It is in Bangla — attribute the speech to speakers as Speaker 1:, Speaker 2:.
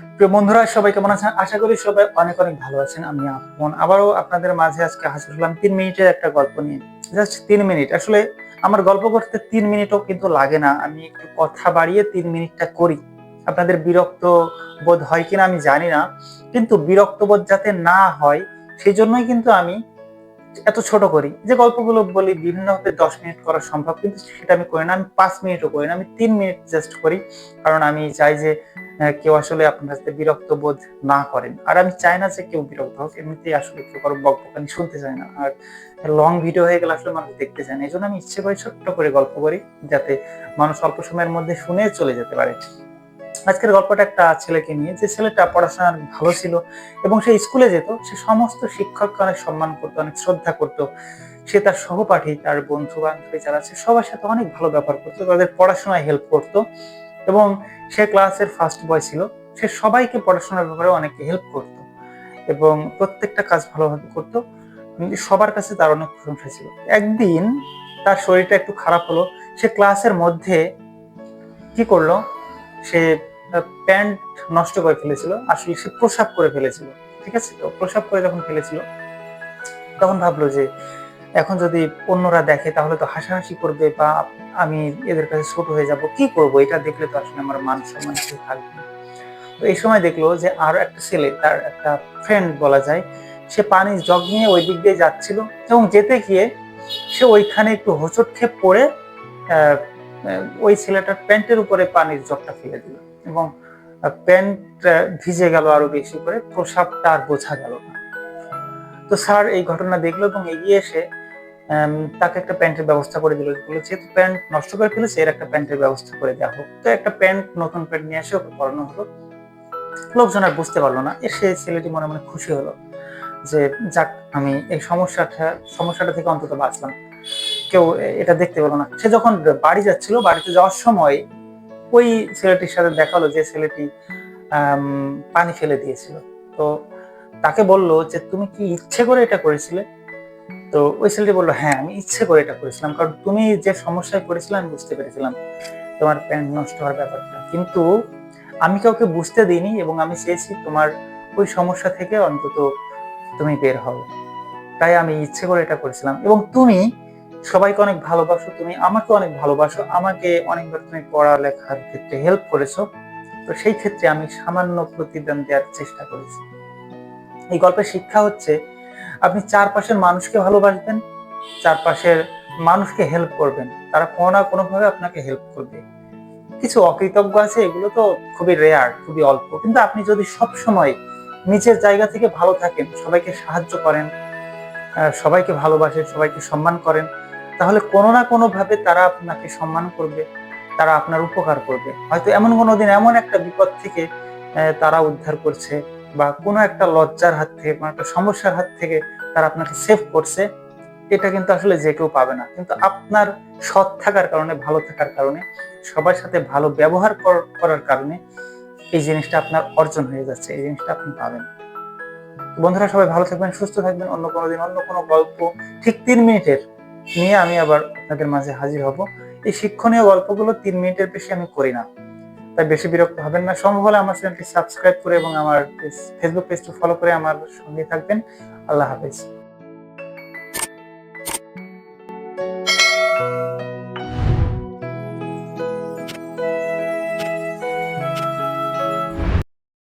Speaker 1: প্রিয় বন্ধুরা, সবাই কেমন আছেন? আশা করি সবাই অনেক অনেক ভালো আছেন। আমি আপন। আবারও আপনাদের মাঝে আজকে হাজির হলাম তিন মিনিটের একটা গল্প নিয়ে। জাস্ট তিন মিনিট। আসলে আমার গল্প করতে তিন মিনিটও কিন্তু লাগে না। আমি একটু কথা বাড়িয়ে তিন মিনিটটা করি। আপনাদের বিরক্ত বোধ হয় কিনা আমি জানি না। কিন্তু বিরক্ত বোধ যাতে না হয় সেই জন্যই কিন্তু আমি এত ছোট করি। যে গল্পগুলো বলি বিভিন্ন হতে দশ মিনিট করা সম্ভব, কিন্তু সেটা আমি করি না। আমি পাঁচ মিনিটও করি না, আমি তিন মিনিট জাস্ট করি। কারণ আমি চাই যে কেউ আসলে আপনার সাথে বিরক্ত বোধ না করেন। আর আমি চাই না যে কেউ বিরক্ত হোক, এমনিতেই আসলে কেউ কারও বকবকানি শুনতে চায় না। আর লং ভিডিও হয়ে গেলে আসলে মানুষ দেখতে চায় না। এই জন্য আমি ইচ্ছে করে ছোট্ট করে গল্প করি, যাতে মানুষ অল্প সময়ের মধ্যে শুনে চলে যেতে পারে। আজকের গল্পটা একটা ছেলেকে নিয়ে, যে ছেলেটা পড়াশোনার ভালো ছিল এবং সে স্কুলে যেত, সে সমস্ত শিক্ষককে অনেক সম্মান করতো, অনেক শ্রদ্ধা করতো। সে তার সহপাঠী, তার বন্ধু বান্ধবী যারা আছে, সবার সাথে অনেক ভালো ব্যবহার করতো, তাদের পড়াশোনায় হেল্প করতো এবং সে ক্লাসের ফার্স্ট বয় ছিল। সে সবাইকে পড়াশোনার ব্যাপারে অনেক হেল্প করত এবং প্রত্যেকটা কাজ ভালোভাবে করত। সবার কাছে তার অনেক প্রশংসা ছিল। একদিন তার শরীরটা একটু খারাপ হলো, সে ক্লাসের মধ্যে কি করল? সে প্যান্ট নষ্ট করে ফেলেছিল, আসলে সে প্রসাব করে ফেলেছিল, ঠিক আছে তো? প্রসাব করে যখন ফেলেছিল, তখন ভাবলো যে, এখন যদি অন্যরা দেখে তাহলে তো হাসাহাসি করবে বা আমি এদের কাছে ছোট হয়ে যাব, কি করব? এটা দেখলে তো আসলে আমার মান সম্মান থাকবে তো এই সময় দেখল যে আরও একটা ছেলে, তার একটা ফ্রেন্ড বলা যায়, সে পানির জগ নিয়ে ওই দিক দিয়ে যাচ্ছিল এবং যেতে গিয়ে সে ওইখানে একটু হোঁচট খেয়ে পড়ে ওই ছেলেটার প্যান্টের উপরে পানির জগটা ফেলে দিল এবং প্যান্ট ভিজে গেল আরও বেশি করে, প্রসাবটা আর বোঝা গেল না। তো স্যার এই ঘটনা দেখল এবং এগিয়ে এসে তাকে একটা প্যান্টের ব্যবস্থা করে দিল। যেহেতু প্যান্ট নষ্ট করে ফেলেছে, এর একটা প্যান্টের ব্যবস্থা করে দেওয়া হোক। তো একটা প্যান্ট, নতুন প্যান্ট নিয়ে এসে ওকে পরানো হলো। লোকজন আর বুঝতে পারল না। এসে ছেলেটি মনে মনে খুশি হলো যে, যাক, আমি এই সমস্যাটা সমস্যাটা থেকে অন্তত বাঁচলাম। কেউ এটা দেখতে পেল না। সে যখন বাড়ি যাচ্ছিল, বাড়িতে যাওয়ার সময় ওই ছেলেটির সাথে দেখাল যে ছেলেটি পানি ফেলে দিয়েছিল। তো তাকে বলল যে, তুমি কি ইচ্ছে করে এটা করেছিলে? তো ওই ছেলেটি বলল হ্যাঁ আমি ইচ্ছে করে এটা করেছিলাম। কারণ তুমি যে সমস্যায় পড়েছিলে, আমি বুঝতে পেরেছিলাম তোমার প্যান্ট নষ্ট হওয়ার ব্যাপারটা। কিন্তু আমি কাউকে বুঝতে দিইনি এবং আমি চেয়েছি তোমার ওই সমস্যা থেকে অন্তত তুমি বের হও। তাই আমি ইচ্ছে করে এটা করেছিলাম এবং তুমি সবাইকে অনেক ভালোবাসো তুমি, আমাকে অনেক ভালোবাসো, আমাকে অনেকবার তুমি পড়ালেখার ক্ষেত্রে হেল্প করেছ। তো সেই ক্ষেত্রে আমি সামান্য প্রতিদান দেওয়ার চেষ্টা করেছি। এই গল্পের শিক্ষা হচ্ছে, আপনি চারপাশের মানুষকে ভালোবাসবেন, চারপাশের মানুষকে হেল্প করবেন। তারা কোনো না কোনো ভাবে আপনাকে হেল্প করবে। কিছু অকৃতজ্ঞ আছে, এগুলো তো খুবই রেয়ার খুবই অল্প। কিন্তু আপনি যদি সব সময় নিজের জায়গা থেকে ভালো থাকেন, সবাইকে সাহায্য করেন সবাইকে ভালোবাসেন, সবাইকে সম্মান করেন তাহলে কোনো না কোনো ভাবে তারা আপনাকে সম্মান করবে, তারা আপনার উপকার করবে। হয়তো এমন কোনো দিন, এমন একটা বিপদ থেকে তারা উদ্ধার করছে বা কোনো একটা লজ্জার হাত থেকে, কোনো একটা সমস্যার হাত থেকে তারা আপনাকে সেভ করছে, এটা কিন্তু আসলে যে কেউ পাবে না। কিন্তু আপনার সৎ থাকার কারণে, ভালো থাকার কারণে, সবার সাথে ভালো ব্যবহার কর- করার কারণে এই জিনিসটা আপনার অর্জন হয়ে যাচ্ছে, এই জিনিসটা আপনি পাবেন। বন্ধুরা, সবাই ভালো থাকবেন, সুস্থ থাকবেন। অন্য কোনো দিন অন্য কোনো গল্প, ঠিক তিন মিনিটের নিয়ে আমি আবার আপনাদের মাঝে হাজির হব। এই শিক্ষণীয় গল্পগুলো তিন মিনিটের বেশি আমি করি না। তাই বেশি বিরক্ত হবেন না। সম্ভব হলে আমার চ্যানেলটি সাবস্ক্রাইব করে এবং আমার ফেসবুক পেজটি ফলো করে আমার সঙ্গে থাকবেন। আল্লাহ হাফেজ।